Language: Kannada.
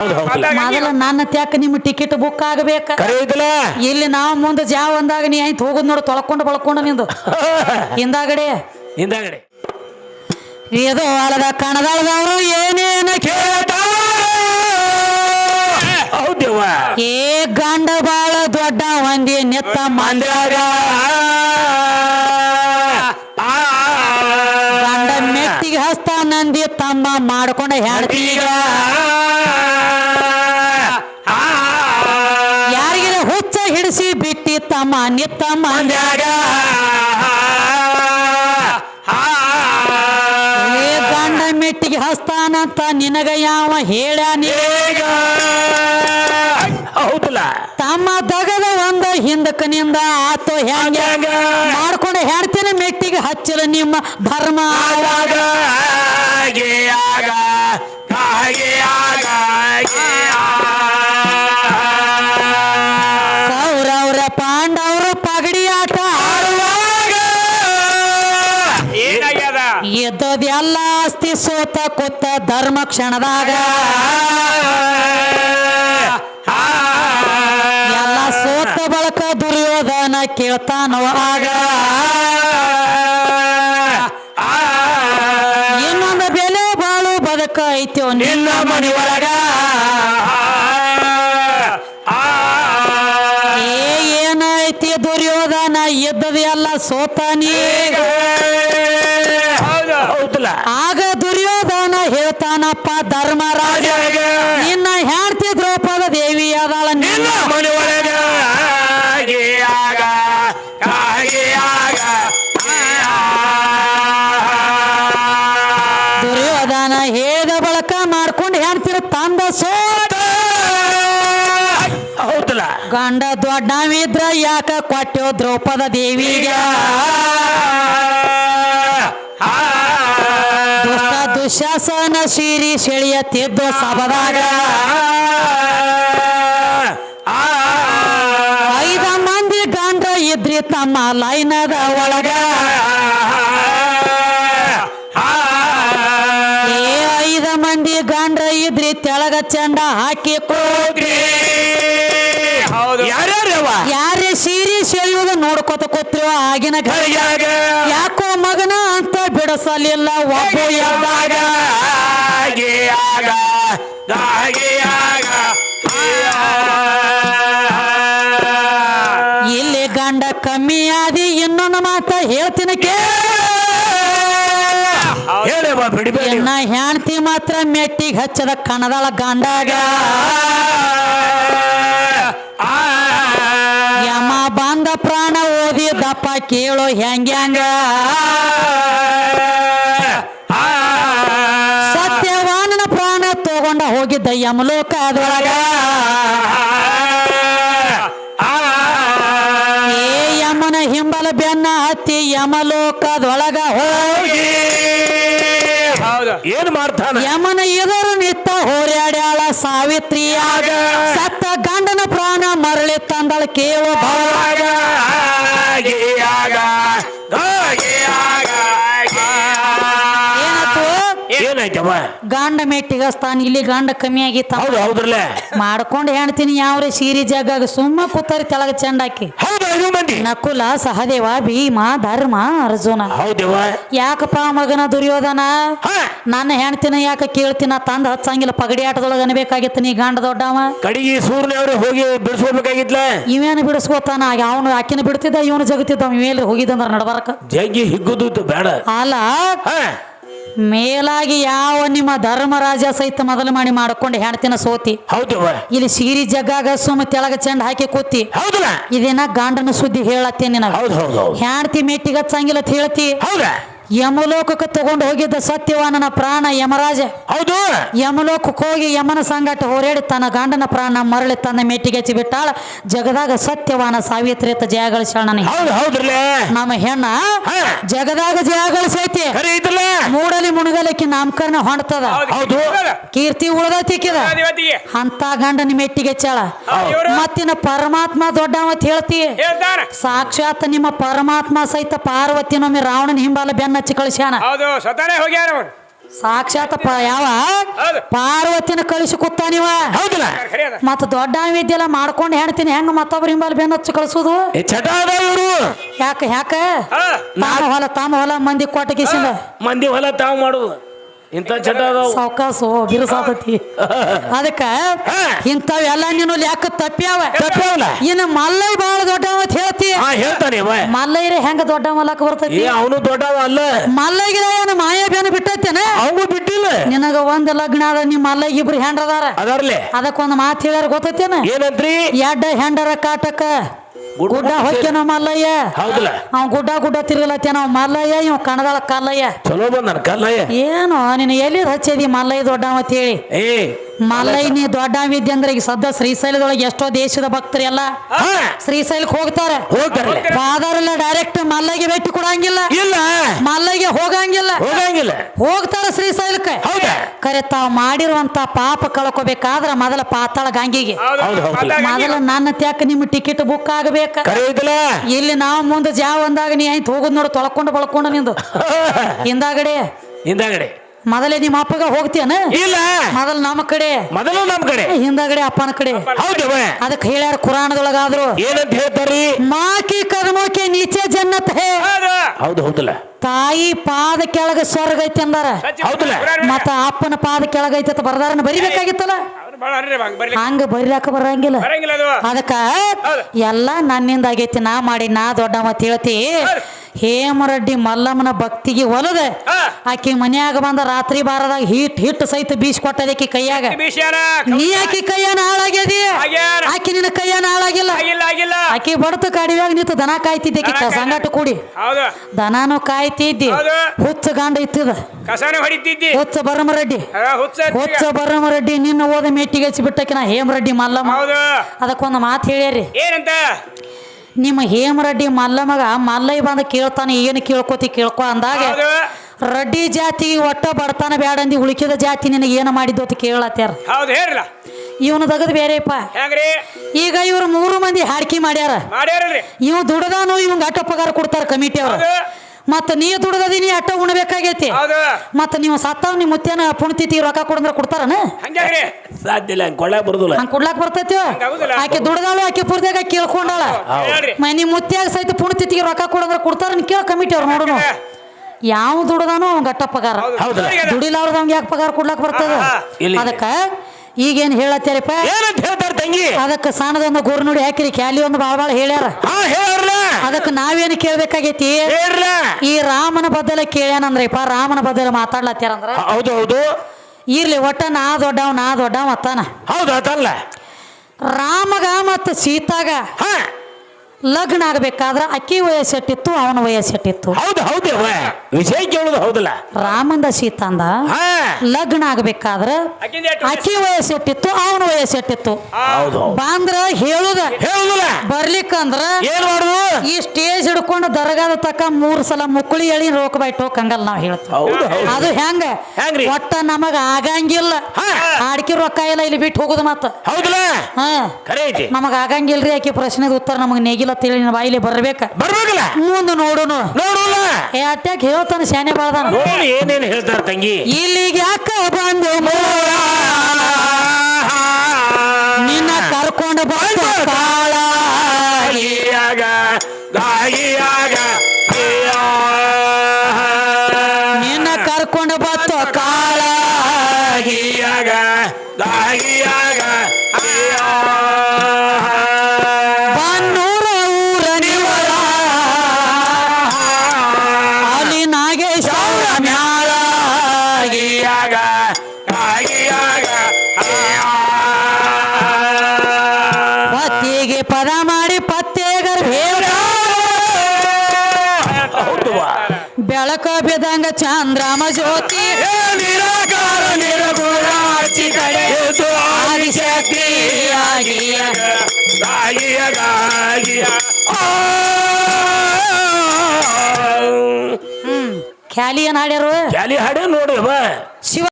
ಮೊದಲ ನನ್ನ ತ್ಯಾಕ ನಿಮ್ಮ ಟಿಕೆಟ್ ಬುಕ್ ಆಗಬೇಕ. ಇಲ್ಲಿ ನಾವು ಮುಂದೆ ಜಾವ ಅಂದಾಗ ನೀ ಆಯ್ತು ಹೋಗುದ್ ನೋಡು ತೊಳ್ಕೊಂಡು ಬಳಕೊಂಡು ನಿಂದು. ಹಿಂದಾಗಡೆ. ಹಿಂದಾಗಡೆ. ಇದು ಅಳದ ಕಣದಾಳದವರು ಏನೇನು ಕೇಳ್ತಾರ. ಹೌದೇವ ಏ ಗಂಡ ಬಾಳ ದೊಡ್ಡ ಒಂದಿ ನೆತ್ತ ಮಂದ್ಯಾಗ. ಗಂಡ ಮೆತ್ತಿಗೆ ಹಸ್ತ ನಂದಿ ತಮ್ಮ ಮಾಡ್ಕೊಂಡ ಹೆಂಡತಿಗ. ನಿತ್ತ ಮಂದ್ಯಾಗ. ಏ ಗಂಡ ಮೆಟ್ಟಿಗೆ ಹಸ್ತಾನಂತ ನಿನಗ ಯಾವ ಹೇಳ ಹೌದಲ್ಲ. ತಮ್ಮ ತಗದ ಒಂದ ಹಿಂದಕ್ಕ ನಿಂದ ಆತೋ ಹೆಂಗ? ಮಾಡ್ಕೊಂಡು ಹೆಣ್ತಿನ ಮೆಟ್ಟಿಗೆ ಹಚ್ಚಲ ನಿಮ್ಮ ಧರ್ಮ. ಆಗ. ಆಸ್ತಿ ಸೋತ ಕೊತ್ತ ಧರ್ಮ ಕ್ಷಣದಾಗ. ಎಲ್ಲ ಸೋತ ಬಳಕ ದುರ್ಯೋಧನ ಕೇಳ್ತಾನವ ಆಗ. ಇನ್ನೊಂದು ಬೆಲೆ ಬಾಳು ಬದುಕ ಐತಿ ನಿನ್ನ ಮನೆ ಒಳಗ ಏನೈತಿ ದುರ್ಯೋಧನ ಇದ್ದದ ಎಲ್ಲ ಸೋತ ನೀಗ ಹೌದಲ್ಲ ಆಗ ದುರ್ಯೋಧನ ಹೇಳ್ತಾನಪ್ಪ ಧರ್ಮರಾಜ ನಿನ್ನ ಹೆಂಡತಿ ದ್ರೌಪದ ದೇವಿ ಅದಾಳ ನಿನ್ನ ದುರ್ಯೋಧನ ಹೇದ ಬಳಕ ಮಾಡ್ಕೊಂಡು ಹೆಣ್ತಿರ ತಂದ ಸೋತ. ಗಂಡ ದೊಡ್ಡವಿದ್ರ ಯಾಕ ಕೊಟ್ಟೆವು ದ್ರೌಪದ ದೇವಿಗೆ? ದುಷ್ಟ ದುಶಾಸನ ಶಿರಿ ಸಬದಾಗ ಸಭದಾಗ ಐದ ಮಂದಿ ಗಂಡ ಇದ್ರಿ ತಮ್ಮ ಲೈನದ ಒಳಗ. ಏ ಐದ ಮಂದಿ ಗಂಡ ಇದ್ರಿ ತೆಳಗ ಚಂಡ ಹಾಕಿ ಕೂಗ್ರಿ. ಯಾರೇ ಸೀರಿ ಸೆಳೆಯುವುದು ನೋಡ್ಕೊತ ಕೂತ್ರಿ ಆಗಿನ ಯಾಕೋ ಮಗನ ಅಂತ ಬಿಡಸಲಿಲ್ಲ ಒಬ್ಬ ಇಲ್ಲಿ ಗಂಡ ಕಮ್ಮಿ ಆದಿ ಇನ್ನೊಂದು ಮಾತ ಹೇಳ್ತೀನಿ ಎನ್ನ ಹೆಣ್ತಿ ಮಾತ್ರ ಮೆಟ್ಟಿಗೆ ಹಚ್ಚದ ಕಣದಾಳ ಗಂಡಾಗ ಯಮ ಬಂದ ಪ್ರಾಣ ಓದಿ ದಪ್ಪ ಕೇಳೋ ಹೆಂಗ್ಯಾಂಗ? ಯಮಲೋಕದೊಳಗ ಏ ಯಮನ ಹಿಂಬಲ ಬೆನ್ನ ಹತ್ತಿ ಯಮಲೋಕದೊಳಗ ಹೋಗಿ. ಹೌದು. ಏನ್ ಮಾಡ್ತಾನ? ಯಮನ ಎದುರು ನಿತ್ತ ಹೋರ್ಯಾಡ್ಯಾಳ ಸಾವಿತ್ರಿಯಾಗ. ಸತ್ತ ಗಂಡನ ಪ್ರಾಣ ಮರಳಿ ತಂದಳ ಕೇವ ಭವಾಗ ಏನಾಯ್ತವ ಗಂಡ ಮೆಟ್ಟಿಗಸ್ತಾನ ಇಲ್ಲಿ ಗಂಡ ಕಮ್ಮಿ ಆಗಿತ್ತ. ಹೌದು ಹೌದ್ರಲ್ಲೇ? ಮಾಡ್ಕೊಂಡು ಹೇಳ್ತೀನಿ ಯಾವ್ರೆ ಸೀರೆ ಜಾಗ ಸುಮ್ಮ ಕೂತಾರಿ ತೆಳಗ ಚಂಡಾಕಿ ಹೌದು ಐದು ಮಂದಿ. ನಕುಲ ಸಹದೇವ ಭೀಮ ಧರ್ಮ ಅರ್ಜುನ. ಹೌದೇವ ಯಾಕಪ್ಪ ಮಗನ ದುರ್ಯೋಧನ? ನನ್ನ ಹೆಣ್ತಿನ ಯಾಕೆ ಕೇಳ್ತೀನ ತಂದ ಹಚ್ಚಂಗಿಲ್ಲ ಪಗಡಿ ಆಟದೊಳಗ ಅನ್ಬೇಕಾಗಿತ್ತು ನೀ ಗಂಡ ದೊಡ್ಡವ. ಕಡಿಗೆ ಸೂರ್ಯನವ್ರು ಹೋಗಿ ಬಿಡಿಸ್ಕೋಬೇಕಾಗಿತ್ಲ? ಇವೇನು ಬಿಡಿಸ್ಕೋತಾನ? ಅವನು ಆಕಿನ ಬಿಡ್ತಿದ್ದ ಇವನು ಜಗತ್ತಿದ್ದ ಮೇಲೆ ಹೋಗಿದ್ದಂದ್ರ ನಡಬಾರಕ. ಜಗ್ಗಿ ಹಿಗ್ಗುದು ಬೇಡ. ಅಲ್ಲ ಮೇಲಾಗಿ ಯಾವ ನಿಮ್ಮ ಧರ್ಮರಾಜ ಸಹಿತ ಮೊದಲು ಮಾಡಿ ಮಾಡ್ಕೊಂಡು ಹೆಣ್ತಿನ ಸೋತಿ. ಹೌದು ಇಲ್ಲಿ ಸಿರಿ ಜಗ್ಗಾಗ ಸುಮ್ಮ ತೆಳಗ ಚೆಂಡ ಹಾಕಿ ಕೂತಿ. ಇದನ್ನ ಇದೇನ ಗಂಡನ ಸುದ್ದಿ ಹೇಳತ್ತೇನೆ ನಿನಗ ಹೌದು ಹೌದು ಹೌದು. ಹೆಣ್ತಿ ಮೆಟ್ಟಿಗೆ ಹಚ್ಚಂಗಿಲ್ಲ ಅಂತ ಹೇಳ್ತಿ ಹೌದಾ. ಯಮಲೋಕಕ್ಕೆ ತಗೊಂಡು ಹೋಗಿದ್ದ ಸತ್ಯವಾನನ ಪ್ರಾಣ ಯಮರಾಜ. ಹೌದು. ಯಮಲೋಕಕ್ಕೆ ಹೋಗಿ ಯಮನ ಸಂಗಟ ಹೋರಾಡಿ ತನ್ನ ಗಂಡನ ಪ್ರಾಣ ಮರಳಿ ತನ್ನ ಮೆಟ್ಟಿಗೆ ಹಚ್ಚಿ ಬಿಟ್ಟಾಳ. ಜಗದಾಗ ಸತ್ಯವಾನ ಸಾವಿತ್ರಿ ಅಂತ ಜಯ ಗಳಿಸ್ಯಾಳ ಹೌದು ಹೌದ್ರಲ್ಲೇ? ನಮ್ಮ ಹೆಣ್ಣ ಜಗದಾಗ ಜಯ ಗಳಿಸೈತಿ. ಮೂಡಲಿ ಮುಣಗಲಿಕ್ಕೆ ನಾಮಕರಣ ಹೊಂಟದ. ಹೌದು. ಕೀರ್ತಿ ಉಳಿದ ತಿಕ್ಕಿದ ಅಂತ ಗಂಡನ ಮೆಟ್ಟಿಗೆ ಮತ್ತಿನ ಪರಮಾತ್ಮ ದೊಡ್ಡವತ್ ಅಂತ ಹೇಳ್ತಿ. ಸಾಕ್ಷಾತ್ ನಿಮ್ಮ ಪರಮಾತ್ಮ ಸಹಿತ ಪಾರ್ವತಿನೊಮ್ಮೆ ರಾವಣನ ಹಿಂಬಾಲ ಬೆನ್ನ ಹಚ್ಚಿ ಕಳಿಸ್ಯಾನ? ಹೌದು ಸ್ವತಃನೇ ಹೋಗ್ಯಾರ ಅವ್ರು ಸಾಕ್ಷಾತ್ ಪ ಯಾವ? ಹೌದು. ಪಾರ್ವತಿನ ಕಳಿಸಿ ಕೂತಾನಿವ ಹೌದಲ್ಲ. ಮತ್ತ ದೊಡ್ಡ ವಿದ್ಯೆಲ್ಲ ಮಾಡ್ಕೊಂಡು ಹೇಳ್ತೀನಿ ಹೆಂಗ ಮತ್ತೊಬ್ರ ಹಿಂಬಲ್ ಬೆನ್ನ ಹಚ್ಚಿ ಕಳ್ಸೋದು? ಏ ಚಟ ಅದ ಇವರು. ಯಾಕ ಯಾಕ? ಹಾ. ತಾಮ ಹೊಲ ತಾಮ ಹೊಲ ಮಂದಿ ಕೊಟ್ಟ ಕಿಸಿಂದ ಮಂದಿ ಹೊಲ ತಾವು ಮಾಡುದು. ಇಂಥ ಚಟ ಅದಾವು. ಸಾವ್ಕಾಸು ಬಿರುಸಾತತಿ. ಅದಕ್ಕ ಇಂತವೆಲ್ಲ ಇಂಥವೆಲ್ಲ ನೀನು ಯಾಕ ತಪ್ಪ್ಯಾವ? ತಪ್ಪ್ಯಾವಲ್ಲ? ಇನ್ನು ಮಲ್ಲೈ ಬಾಳ ದೊಡ್ಡವ ಅಂತ ಹೇಳ್ತಿ. ಹಾ ಹೇಳ್ತಾನೆ ಅವ ಮಲ್ಲೈರೆ ಹೆಂಗ ದೊಡ್ಡ ಮಲಕ್ ಬರ್ತೈತಿ? ಏ ಅವನು ದೊಡ್ಡವ ಅಲ್ಲ. ಮಲ್ಲೈಗಿರ ಏನು ಮಾಯಾ ಬೇನ ಬಿಟ್ಟೈತೇನ? ಅವಂಗೂ ಬಿಟ್ಟಿಲ್ಲ. ನಿನಗ ಒಂದ್ ಲಗ್ನ ಅದ ನಿಮ್ಮ ಮಲ್ಲೈಗ್ ಇಬ್ರು ಹೆಂಡ್ರದಾರ. ಅದಾರ್ಲೆ. ಅದಕ್ಕೊಂದು ಮಾತು ಹೇಳ್ಯಾರ ಗೊತ್ತೈತೇನ? ಏನಂತ್ರಿ? ಎಡ್ಡ ಹೆಂಡರ ಕಾಟಕ. ಗುಡ್ಡ ಹೊಕ್ಕೇನೋ ಮಲ್ಲಯ್ಯ. ಹೌದಲ್ಲ. ಅವ್ ಗುಡ್ಡ ಗುಡ್ಡ ತಿರುಗಲತ್ತೇನ ಅವ್ ಮಲ್ಲಯ್ಯ ಇವ್ ಕಣದಾಳ ಕಲ್ಲಯ್ಯ. ಚಲೋ ಬಂದನ ಕಲ್ಲಯ್ಯ. ಏನು ನೀನು ಎಲ್ಲಿ ಹಚ್ಚಿದಿ ಮಲ್ಲಯ್ಯ ದೊಡ್ಡ ಅಂತ ಹೇಳಿ ಏ ಮಲ್ಲಯ್ಯ ದೊಡ್ಡ ವಿದ್ಯೆ ಅಂದ್ರೆ ಈಗ ಸದ್ಯ ಶ್ರೀಶೈಲದೊಳಗೆ ಎಷ್ಟೋ ದೇಶದ ಭಕ್ತರು ಎಲ್ಲ ಶ್ರೀಶೈಲಕ್ಕೆ ಹೋಗ್ತಾರೆ. ಫಾದರೆಲ್ಲ ಡೈರೆಕ್ಟ್ ಮಲ್ಲೈಗೆ ಭೇಟಿ ಕೊಡಂಗಿಲ್ಲ. ಇಲ್ಲ. ಮಲ್ಲೈಗೆ ಹೋಗಂಗಿಲ್ಲ. ಹೋಗಂಗಿಲ್ಲ. ಹೋಗ್ತಾರ ಶ್ರೀಶೈಲಕ್ಕೆ. ಹೌದಾ? ಕರೆ ತಾವ್ ಮಾಡಿರುವಂತ ಪಾಪ ಕಳ್ಕೋಬೇಕಾದ್ರ ಮೊದಲ ಪಾತಾಳ ಗಂಗಿಗೆ. ಮೊದಲ ನನ್ನ ತ್ಯಾಕ ನಿಮ್ಮ ಟಿಕೆಟ್ ಬುಕ್ ಆಗಬೇಕ. ಇಲ್ಲಿ ನಾವು ಮುಂದೆ ಜಾವ ಅಂದಾಗ ನೀ ಆಯ್ತು ಹೋಗುದ್ ನೋಡು ತೊಳ್ಕೊಂಡು ಬಳ್ಕೊಂಡು ನಿಂದು. ಹಿಂದಾಗಡೆ. ಹಿಂದಾಗಡೆ. ಮೊದಲೇ ನಿಮ್ಮ ಅಪ್ಪಗ ಹೋಗ್ತೇನ ಇಲ್ಲ. ಮೊದಲ ನಮ್ಮ ಕಡೆ. ಮೊದಲು ನಮ್ಮ ಕಡೆ. ಹಿಂದಗಡೆ ಅಪ್ಪನ ಕಡೆ. ಹೌದು ಅದಕ್ಕೆ ಹೇಳ್ಯಾರ ಕುರಾನದೊಳಗಾದ್ರು ಏನಂತ ಹೇಳ್ತಾರಿ ಮಾಕಿ ಕರ್ಮೋಕೆ ನೀಚೆ ಜನ್ನತ್ ಹೇ. ಹೌದು. ಹೌದು ಹೌದಲ್ಲ. ತಾಯಿ ಪಾದ ಕೆಳಗ ಸ್ವರ್ಗ ಐತಿ ಅಂದಾರ. ಹೌದಲ್ಲ? ಮತ್ತ ಅಪ್ಪನ ಪಾದ ಕೆಳಗ ಐತಿ ಅಂತ ಬರ್ದಾರನ ಬರಿಬೇಕಾಗಿತ್ತಲ್ಲ? ಹಂಗ ಬರ್ಲಿ ಬರಿಲಾಕ ಬರಂಗಿಲ್ಲ. ಬರಂಗಿಲ್ಲ ಅದಕ್ಕ ಎಲ್ಲಾ ನನ್ನಿಂದ ಆಗೈತಿ ನಾ ಮಾಡಿ ನಾ ದೊಡ್ಡ ಮತ್ ಹೇಳ್ತಿ. ಹೇಮರೆಡ್ಡಿ ಮಲ್ಲಮ್ಮನ ಭಕ್ತಿಗೆ ಒಲದೆ. ಆಕಿ ಮನ್ಯಾಗ ಬಂದ ರಾತ್ರಿ ಬಾರದಾಗ ಹಿಟ್ ಹಿಟ್ ಸಹಿತ ಬೀಸ್ ಕೊಟ್ಟದಕಿ ಕೈಯಾಗ. ಬಿಸಿಯಾನ ನೀ ಆಕಿ ಕೈಯನ ಹಾಳಾಗ್ಯದಿ. ಆಕಿ ನಿನ್ನ ಕೈಯನ ಹಾಳಾಗಿಲ್ಲ. ಆಕಿ ಬಡತು ಕಾಡಿದಾಗ ನಿಂತು ದನ ಕಾಯ್ತಿದ್ದೆ ಸಂಗಾಟ ಕೂಡಿ. ದನಾನು ಕಾಯ್ತಿದ್ದಿ. ಹುಚ್ಚ ಗಾಂಡ ಇತ್ತಿದ. ಹುಚ್ಚ ಬರಮರೆಡ್ಡಿ ಹುಚ್ಚ ಬರಮರೆಡ್ಡಿ ನಿನ್ನ ಓದ ಮೆಟ್ಟಿಗೆ ಹಚ್ಚಿ ಬಿಟ್ಟಕ್ಕೆ ನಾ ಹೇಮರೆಡ್ಡಿ ಮಲ್ಲಮ್ಮ. ಅದಕ್ಕೊಂದು ಮಾತು ಹೇಳ್ಯಾರಿ. ಏನಂತ? ನಿಮ್ಮ ಹೇಮರೆಡ್ಡಿ ಮಗ ಮಲ್ಲಯ್ಯ ಬಂದ ಕೇಳ್ತಾನೆ ಏನು ಕೇಳ್ಕೊತಿ ಕೇಳ್ಕೊ ಅಂದಾಗ ರೆಡ್ಡಿ ಜಾತಿ ಒಟ್ಟ ಬಡತನ ಬೇಡಂದಿ ಅಂದಿ ಉಳಿಕಿದ ಜಾತಿ ನಿನಗೆ ಏನು ಮಾಡಿದ್ದು ಅಂತ ಕೇಳತ್ತಾರ ಇವನು ತಗದ್ ಬೇರೆಪ್ಪ ಈಗ ಇವ್ರು ಮೂರು ಮಂದಿ ಹಾಡ್ಕಿ ಮಾಡ್ಯಾರ. ಇವ್ ದುಡ್ದಾನು ಇವಂಗ ಅಟ್ಟ ಪಗಾರ ಕೊಡ್ತಾರ ಕಮಿಟಿ ಅವ್ರು. ಮತ್ತ ನೀ ದುಡ್ದದಿ ನೀ ಅಟ್ಟ ಉಣಬೇಕಾಗೈತಿ. ಮತ್ತೆ ನೀವು ಸತ್ತಾವ್ ನಿಮ್ಮ ಮುತ್ತೇನ ಪುಣತಿ ರೊಕ್ಕ ಕೊಡಂದ್ರ ಕೊಡ್ತಾರನ? ಸಾಧ್ಯ ಇಲ್ಲ ಕೊಳ್ಳಾಕ್ ಬರುದಿಲ್ಲ. ಹಂಗ ಕೊಡ್ಲಾಕ್ ಬರ್ತೈತಿ ಹಂಗಾಗುದಿಲ್ಲ. ಆಕೆ ದುಡ್ದಾಳು ಆಕೆ ಪುರ್ದಾಗ ಕೇಳ್ಕೊಂಡಾಳ. ಮನಿ ಮ ನಿಮ್ಮ ಮುತ್ಯಾಗ ಸಹಿತ ಪುಣ್ಯತಿಥಿಗೆ ರೊಕ್ಕ ಕೊಡಂದ್ರ ಕೊಡ್ತಾರ ಕೇಳ ಕಮಿಟಿ ಅವ್ರು ನೋಡೋಣ ಯಾವ ದುಡ್ದಾನು ಅವ್ನ ಗಟ್ಟ ಪಗಾರ. ದುಡಿಲಾರ್ದ ಅವ್ನಿಗೆ ಯಾಕೆ ಪಗಾರ ಕೊಡ್ಲಾಕ್ ಬರ್ತದ. ಅದಕ್ಕ ಈಗೇನ್ ಹೇಳತ್ತಾರಪ್ಪ? ತಂಗಿ? ಅದಕ್ಕ ಸಣ್ಣದೊಂದು ಗುರು ನೋಡಿ ಹಾಕಿರಿ. ಕ್ಯಾಲಿ ಒಂದು ಬಾಳ ಬಾಳ ಹೇಳ್ಯಾರ. ಅದಕ್ಕ ನಾವೇನು ಕೇಳ್ಬೇಕಾಗೈತಿ? ರಾಮನ ಬದಲ ಕೇಳ್ಯಾನಂದ್ರಿಪ್ಪ ರಾಮನ ಬದಲ ಮಾತಾಡ್ಲತ್ಯಾರಂದ್ರ? ಹೌದು ಹೌದು. ಇರ್ಲಿ ಒಟ್ಟ ನಾ ದೊಡ್ಡವ ನಾ ದೊಡ್ಡವ್ ಅತ್ತಾನ. ಹೌದು ಅದಲ್ಲ. ರಾಮಗ ಮತ್ತು ಸೀತಾಗ ಹಾ. ಲಗ್ನ ಆಗ್ಬೇಕಾದ್ರ ಅಕ್ಕಿ ವಯಸ್ಸೆಟ್ಟಿತ್ತು ಅವನ ವಯಸ್ಸೆಟ್ಟಿತ್ತು. ಹೌದು ಹೌದು ವಿಷಯ ಕೇಳುದು ಹೌದಲ್ಲ. ರಾಮಂದ ಸೀತಾಂದ ಹಾ. ಲಗ್ನ ಆಗ್ಬೇಕಾದ್ರ ಅಕಿ ವಯಸ್ಸು? ಅಕ್ಕಿ ವಯಸ್ಸೆಟ್ಟಿತ್ತು ಅವನ ವಯಸ್ಸೆಟ್ಟಿತ್ತು ಹೌದು ಹೌದು. ಬಾಂದ್ರ ಹೇಳುದ. ಬರ್ಲಿಕ್ಕಂದ್ರ ಏನ್ ಮಾಡುದು? ಈ ಸ್ಟೇಜ್ ಹಿಡ್ಕೊಂಡು ದರ್ಗಾದ ತಕ್ಕ ಮೂರ್ ಸಲ ಮುಕ್ಕಳಿ ಹೇಳಿ ರೋಕ್ ಬೈಟ್ ಹೋಗಂಗಲ್ಲ ನಾವ್ ಹೇಳ್ತೀವಿ. ಅದು ಹೆಂಗ? ಹೆಂಗ್ರಿ? ಒಟ್ಟ ನಮಗ ಆಗಂಗಿಲ್ಲ. ಹಾ. ಆಡ್ಕಿ ರೊಕ್ಕ ಇಲ್ಲ ಇಲ್ಲಿ ಬಿಟ್ಟು ಹೋಗುದು ಮತ್ತ. ಹೌದಲ್ಲ? ಹಾ. ಖರೆ ಐತಿ. ನಮಗ ಆಗಂಗಿಲ್ರಿ ಆಕಿ ಪ್ರಶ್ನೆದ ಉತ್ತರ ನಮಗ್ ನೇಗಿಲ್ಲ ತಿಳಿ ಬಾಯಿಲಿ ಬರ್ಬೇಕ. ಬರ್ಬೇಕಲ್ಲ? ಮುಂದೆ ನೋಡುನು. ನೋಡೋಲ್ಲ? ಹೇಳ್ತಾನೆ ಶಾನೆ ಬಾಳ್ದಾನ. ಏನೇನ್ ಹೇಳ್ತಾರ ತಂಗಿ. ಇಲ್ಲಿಗೆ ಯಾಕ ಬಂದು ಮೋರ? ನಿನ್ನ ಕರ್ಕೊಂಡು ಬಂದು ಕಾಳ. ಬೆಳಕ ಚಾಂದ್ರಾಮ ಚಂದ್ರಮ ಜ್ಯೋತಿ ನಿರಾಕಾರ ನಿರಗುಣ ಅಚ್ಚಿ ಕಡೆ. ಎದ್ದು ಆದಿಶಕ್ತಿಯಾಗಿ ಗಾಗಿಯ ಗಾಗಿಯ ಹ್ಮ್. ಖ್ಯಾಲಿ ಏನ್ ಹಾಡ್ಯಾರು? ಖ್ಯಾಲಿ ಹಾಡೇ ನೋಡಿ ಶಿವ